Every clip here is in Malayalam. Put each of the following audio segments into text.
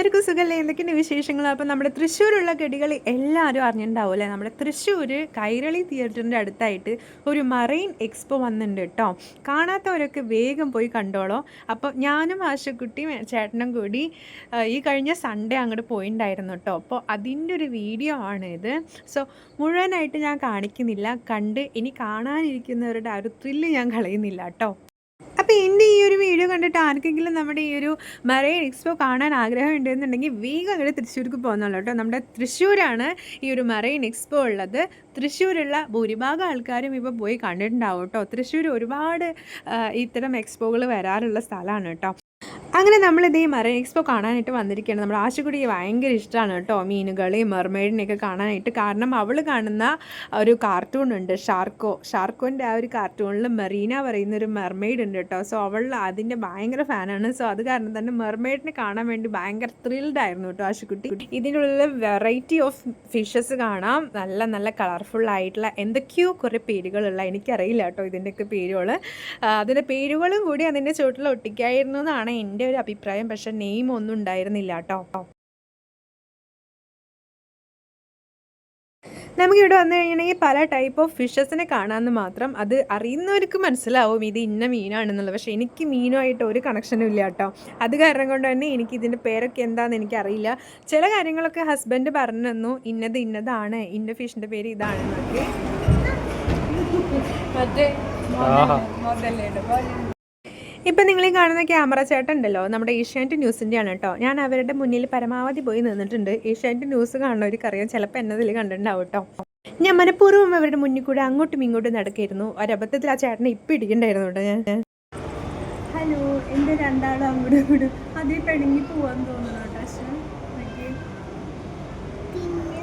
എല്ലാവർക്കും സുഖമല്ലേ എന്തൊക്കെയാണ് വിശേഷങ്ങൾ? അപ്പോൾ നമ്മുടെ തൃശ്ശൂരുള്ള കെടികൾ എല്ലാവരും അറിഞ്ഞിട്ടുണ്ടാവും അല്ലേ നമ്മുടെ തൃശ്ശൂർ കൈരളി തിയേറ്ററിന്റെ അടുത്തായിട്ട് ഒരു മറൈൻ എക്സ്പോ വന്നിട്ടുണ്ട് കേട്ടോ കാണാത്തവരൊക്കെ വേഗം പോയി കണ്ടോളോ. അപ്പോൾ ഞാനും ആശക്കുട്ടിയും ചേട്ടനും കൂടി ഈ കഴിഞ്ഞ സൺഡേ അങ്ങോട്ട് പോയിണ്ടായിരുന്നു കേട്ടോ അപ്പോൾ അതിന്റെ ഒരു വീഡിയോ ആണ് ഇത് സോ മുഴുവനായിട്ട് ഞാൻ കാണിക്കുന്നില്ല. കണ്ട് ഇനി കാണാനിരിക്കുന്നവരുടെ ആ ഒരു ത്രില്ല് ഞാൻ കളയുന്നില്ല കേട്ടോ അപ്പോൾ എന്റെ ഈ ഒരു വീഡിയോ കണ്ടിട്ട് ആർക്കെങ്കിലും നമ്മുടെ ഈ ഒരു മറൈൻ എക്സ്പോ കാണാൻ ആഗ്രഹം ഉണ്ടെന്നുണ്ടെങ്കിൽ വേഗം അങ്ങോട്ട് തൃശ്ശൂർക്ക് പോകുന്നുള്ളൂ കേട്ടോ. നമ്മുടെ തൃശ്ശൂരാണ് ഈ ഒരു മറൈൻ എക്സ്പോ ഉള്ളത്. തൃശ്ശൂരുള്ള ഭൂരിഭാഗം ആൾക്കാരും ഇപ്പോൾ പോയി കണ്ടിട്ടുണ്ടാവും കേട്ടോ. തൃശ്ശൂർ ഒരുപാട് ഇത്തരം എക്സ്പോകൾ വരാറുള്ള സ്ഥലമാണ് കേട്ടോ. അങ്ങനെ നമ്മളിത് മറൈൻ എക്സ്പോ കാണാനായിട്ട് വന്നിരിക്കുകയാണ്. നമ്മുടെ ആശുകുടിയെ ഭയങ്കര ഇഷ്ടമാണ് കേട്ടോ. മീനുകളെയും മെർമെയ്ഡിനെയൊക്കെ കാണാനായിട്ട്. കാരണം അവൾ കാണുന്ന ഒരു കാർട്ടൂൺ ഉണ്ട് ഷാർക്കോ. ഷാർക്കോന്റെ ആ ഒരു കാർട്ടൂണിൽ മെറീന പറയുന്ന ഒരു മെർമെയ്ഡ് ഉണ്ട് കേട്ടോ. സോ അവൾ അതിന്റെ ഭയങ്കര ഫാനാണ്. സോ അത് കാരണം തന്നെ മെർമെയ്ഡിനെ കാണാൻ വേണ്ടി ഭയങ്കര ത്രിൽഡ് ആയിരുന്നു കേട്ടോ ആശുക്കുട്ടി ഇതിനുള്ള വെറൈറ്റി ഓഫ് ഫിഷസ് കാണാം. നല്ല നല്ല കളർഫുൾ ആയിട്ടുള്ള എന്തൊക്കെയോ കുറേ പേരുകളുള്ള എനിക്കറിയില്ല കേട്ടോ ഇതിന്റെയൊക്കെ പേരുകൾ അതിന്റെ പേരുകളും കൂടി അതിന്റെ ചുവട്ടിൽ ഒട്ടിക്കായിരുന്നു എന്നാണ് എന്റെ ഒരു അഭിപ്രായം പക്ഷേ നെയിം ഒന്നും ഉണ്ടായിരുന്നില്ല കേട്ടോ നമുക്കിവിടെ വന്നു കഴിഞ്ഞിട്ടുണ്ടെങ്കിൽ പല ടൈപ്പ് ഓഫ് ഫിഷസിനെ കാണാമെന്ന് മാത്രം അത് അറിയുന്നവർക്ക് മനസ്സിലാവും ഇത് ഇന്ന മീനാണെന്നുള്ളത്. പക്ഷേ എനിക്ക് മീനുമായിട്ട് ഒരു കണക്ഷനും ഇല്ല കേട്ടോ അത് കാരണം കൊണ്ട് തന്നെ എനിക്ക് ഇതിന്റെ പേരൊക്കെ എന്താണെന്ന് എനിക്കറിയില്ല. ചില കാര്യങ്ങളൊക്കെ ഹസ്ബൻഡ് പറഞ്ഞു തന്നു ഇന്നത് ഇന്നതാണ് ഇന്ന ഫിഷിന്റെ പേര് ഇതാണെന്നൊക്കെ. മറ്റേ ഇപ്പം നിങ്ങൾ ഈ കാണുന്ന ക്യാമറ ചേട്ടൻ ഉണ്ടല്ലോ നമ്മുടെ ഏഷ്യാനെറ്റ് ന്യൂസിന്റെയാണ് കേട്ടോ ഞാൻ അവരുടെ മുന്നിൽ പരമാവധി പോയി നിന്നിട്ടുണ്ട്. ഏഷ്യാനെറ്റ് ന്യൂസ് കാണുന്നവർക്കറിയാം ചിലപ്പോൾ എന്നതിൽ കണ്ടിട്ടുണ്ടാവും കേട്ടോ ഞാൻ മനഃപൂർവം അവരുടെ മുന്നിൽ കൂടെ അങ്ങോട്ടും ഇങ്ങോട്ടും നടക്കായിരുന്നു. ഒരബദ്ധത്തിൽ ആ ചേട്ടനെ ഇപ്പം ഇടിക്കണ്ടായിരുന്നു കേട്ടോ ഞാൻ. ഹലോ എന്റെ രണ്ടാളും അങ്ങോട്ടും ഇങ്ങോട്ടും അതേ പിണങ്ങി പോവാൻ തോന്നുന്നു കേട്ടോ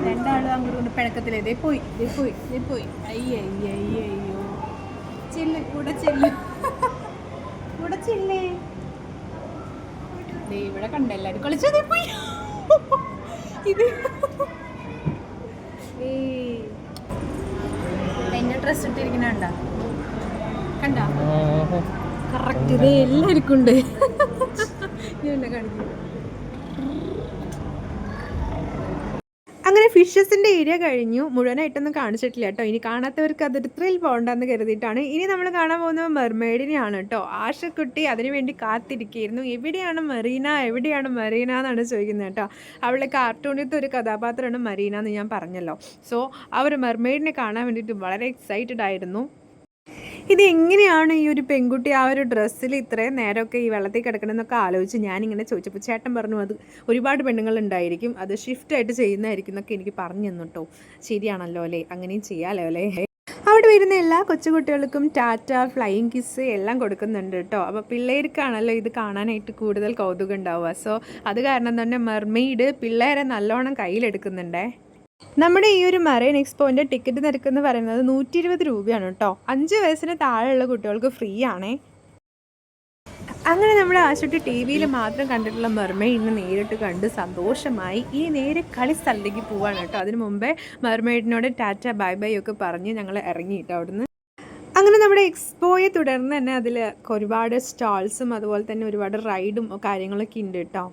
രണ്ടാളും അങ്ങോട്ടും ഇങ്ങോട്ടും പിണക്കത്തിലേ. ദേ പോയി ദേ പോയി ദേ പോയി. അയ്യോ അയ്യോ ചെല്ല് കൂടെ ചെല്ല്. കൂടെ ചെല്ലേ ദേ ഇവിടെ കണ്ട എല്ലാരും കളിച്ചു ദേ പോയി. ഇത്. എന്റെ ഡ്രസ് ഇട്ടിരിക്കുന്ന കണ്ട? കണ്ട? കറക്റ്റ് ഇത് എല്ലാവർക്കും ഉണ്ട്. ഞാൻ എന്നെ കാണിക്കും. അങ്ങനെ ഫിഷസിന്റെ ഏരിയ കഴിഞ്ഞു. മുഴുവനായിട്ടൊന്നും കാണിച്ചിട്ടില്ല കേട്ടോ. ഇനി കാണാത്തവർക്ക് അതൊരു ത്രിൽ പോകണ്ടെന്ന് കരുതിയിട്ടാണ്. ഇനി നമ്മൾ കാണാൻ പോകുന്നത് മെർമെയ്ഡിനെയാണ് കേട്ടോ. ആശക്കുട്ടി അതിനുവേണ്ടി കാത്തിരിക്കുകയായിരുന്നു എവിടെയാണ് മറീന? എവിടെയാണ് മറീന എന്നാണ് ചോദിക്കുന്നത് കേട്ടോ. അവളെ കാർട്ടൂണിലത്തെ ഒരു കഥാപാത്രമാണ് മറീന എന്ന് ഞാൻ പറഞ്ഞല്ലോ. സോ ആ ഒരു മെർമെയ്ഡിനെ കാണാൻ വേണ്ടിയിട്ട് വളരെ എക്സൈറ്റഡ് ആയിരുന്നു. ഇത് എങ്ങനെയാണ് ഈ ഒരു പെൺകുട്ടി ആ ഒരു ഡ്രസ്സിൽ ഇത്രയും നേരമൊക്കെ ഈ വെള്ളത്തിൽ കിടക്കണമെന്നൊക്കെ ആലോചിച്ച് ഞാനിങ്ങനെ ചോദിച്ചപ്പോൾ ചേട്ടൻ പറഞ്ഞു അത് ഒരുപാട് പെണ്ണുങ്ങൾ ഉണ്ടായിരിക്കും അത് ഷിഫ്റ്റ് ആയിട്ട് ചെയ്യുന്നതായിരിക്കും എന്നൊക്കെ എനിക്ക് പറഞ്ഞു തന്നു കേട്ടോ ശരിയാണല്ലോ അല്ലേ? അങ്ങനെയും ചെയ്യാമല്ലോ അല്ലേ? അവിടെ വരുന്ന എല്ലാ കൊച്ചുകുട്ടികൾക്കും ടാറ്റ ഫ്ലൈയിങ് കിസ് എല്ലാം കൊടുക്കുന്നുണ്ട് കേട്ടോ. അപ്പോൾ പിള്ളേർക്കാണല്ലോ ഇത് കാണാനായിട്ട് കൂടുതൽ കൗതുകം ഉണ്ടാവുക. സോ അത് കാരണം തന്നെ മെർമെയ്ഡ് പിള്ളേരെ നല്ലോണം കയ്യിലെടുക്കുന്നുണ്ടേ. നമ്മുടെ ഈ ഒരു മറൈൻ എക്സ്പോന്റെ ടിക്കറ്റ് നിരക്ക് എന്ന് പറയുന്നത് നൂറ്റി ഇരുപത് രൂപയാണ് കേട്ടോ. അഞ്ച് വയസ്സിന് താഴെയുള്ള കുട്ടികൾക്ക് ഫ്രീ ആണേ. അങ്ങനെ നമ്മുടെ ആശുട്ടി ടി വിയിൽ മാത്രം കണ്ടിട്ടുള്ള മെർമെയ്ഡിനെ നേരിട്ട് കണ്ട് സന്തോഷമായി. ഈ നേരെ കളി സ്ഥലത്തേക്ക് പോവാണ് കേട്ടോ. അതിനു മുമ്പേ മെർമെയ്ഡിനോട് ടാറ്റ ബൈ ബൈ ഒക്കെ പറഞ്ഞ് ഞങ്ങൾ ഇറങ്ങിയിട്ടോ അവിടുന്ന്. അങ്ങനെ നമ്മുടെ എക്സ്പോയെ തുടർന്ന് തന്നെ അതിൽ ഒരുപാട് സ്റ്റാൾസും അതുപോലെ തന്നെ ഒരുപാട് റൈഡും കാര്യങ്ങളൊക്കെ ഉണ്ട് കേട്ടോ.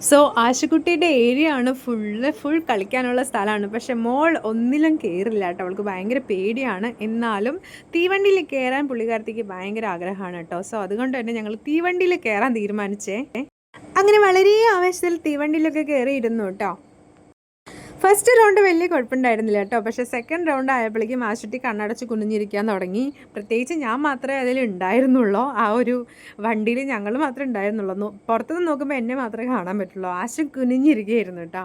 സോ ആശുക്കുട്ടിയുടെ ഏരിയ ആണ് ഫുള്ള് ഫുൾ കളിക്കാനുള്ള സ്ഥലമാണ്. പക്ഷെ മോൾ ഒന്നിലും കയറില്ല കേട്ടോ. അവൾക്ക് ഭയങ്കര പേടിയാണ്. എന്നാലും തീവണ്ടിയിൽ കയറാൻ പുള്ളിക്കാരത്തേക്ക് ഭയങ്കര ആഗ്രഹമാണ് കേട്ടോ. സോ അതുകൊണ്ട് തന്നെ ഞങ്ങൾ തീവണ്ടിയിൽ കയറാൻ തീരുമാനിച്ചേ. അങ്ങനെ വളരെ ആവേശത്തിൽ തീവണ്ടിയിലൊക്കെ കയറിയിരുന്നു കേട്ടോ. ഫസ്റ്റ് റൗണ്ട് വലിയ കുഴപ്പമുണ്ടായിരുന്നില്ല കേട്ടോ. പക്ഷേ സെക്കൻഡ് റൗണ്ട് ആയപ്പോഴേക്കും ആശുട്ടി കണ്ണടച്ച് കുനിഞ്ഞിരിക്കാൻ തുടങ്ങി. പ്രത്യേകിച്ച് ഞാൻ മാത്രമേ അതിൽ ഉണ്ടായിരുന്നുള്ളൂ. ആ ഒരു വണ്ടിയിൽ ഞങ്ങൾ മാത്രമേ ഉണ്ടായിരുന്നുള്ളൂ. പുറത്തുനിന്ന് നോക്കുമ്പോൾ എന്നെ മാത്രമേ കാണാൻ പറ്റുള്ളൂ. ആശം കുനിഞ്ഞിരിക്കുകയായിരുന്നു കേട്ടോ.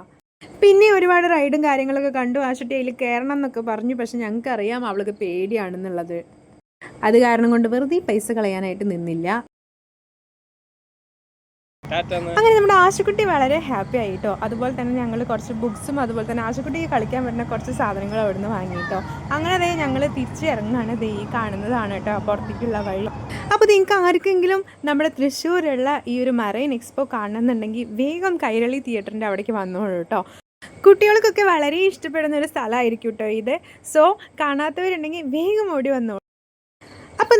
പിന്നെ ഒരുപാട് റൈഡും കാര്യങ്ങളൊക്കെ കണ്ടു. ആശുട്ടി അതിൽ കയറണം എന്നൊക്കെ പറഞ്ഞു. പക്ഷെ ഞങ്ങൾക്കറിയാം അവൾക്ക് പേടിയാണെന്നുള്ളത്. അത് കാരണം കൊണ്ട് വെറുതെ പൈസ കളയാനായിട്ട് നിന്നില്ല. അങ്ങനെ നമ്മുടെ ആശുക്കുട്ടി വളരെ ഹാപ്പി ആയി അതുപോലെ തന്നെ ഞങ്ങൾ കുറച്ച് ബുക്സും അതുപോലെ തന്നെ ആശുക്കുട്ടിക്ക് കളിക്കാൻ പറ്റുന്ന കുറച്ച് സാധനങ്ങൾ അവിടുന്ന് വാങ്ങി കേട്ടോ അങ്ങനെ ദേ ഞങ്ങൾ തിരിച്ചിറങ്ങാണ് ഇത് ഈ കാണുന്നതാണ് കേട്ടോ പുറത്തേക്കുള്ള വഴി. അപ്പോൾ നിങ്ങൾക്ക് ആർക്കെങ്കിലും നമ്മുടെ തൃശ്ശൂരുള്ള ഈ ഒരു മറൈൻ എക്സ്പോ കാണണമെന്നുണ്ടെങ്കിൽ വേഗം കൈരളി തിയേറ്ററിന്റെ അവിടേക്ക് വന്നോളൂ കേട്ടോ. കുട്ടികൾക്കൊക്കെ വളരെ ഇഷ്ടപ്പെടുന്ന ഒരു സ്ഥലമായിരിക്കും കേട്ടോ ഇത്. സോ കാണാത്തവരുണ്ടെങ്കിൽ വേഗം ഓടി വന്നോളൂ.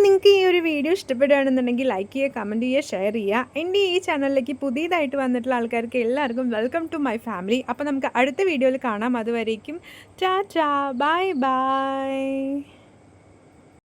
നിങ്ങൾക്ക് ഈ ഒരു വീഡിയോ ഇഷ്ടപ്പെടുകയാണെന്നുണ്ടെങ്കിൽ ലൈക്ക് ചെയ്യുക കമന്റ് ചെയ്യുക ഷെയർ ചെയ്യുക. എന്റെ ഈ ചാനലിലേക്ക് പുതിയതായിട്ട് വന്നിട്ടുള്ള ആൾക്കാർക്ക് എല്ലാവർക്കും വെൽക്കം ടു മൈ ഫാമിലി അപ്പോൾ നമുക്ക് അടുത്ത വീഡിയോയിൽ കാണാം. അതുവരേക്കും ടാ ടാ ബൈ ബൈ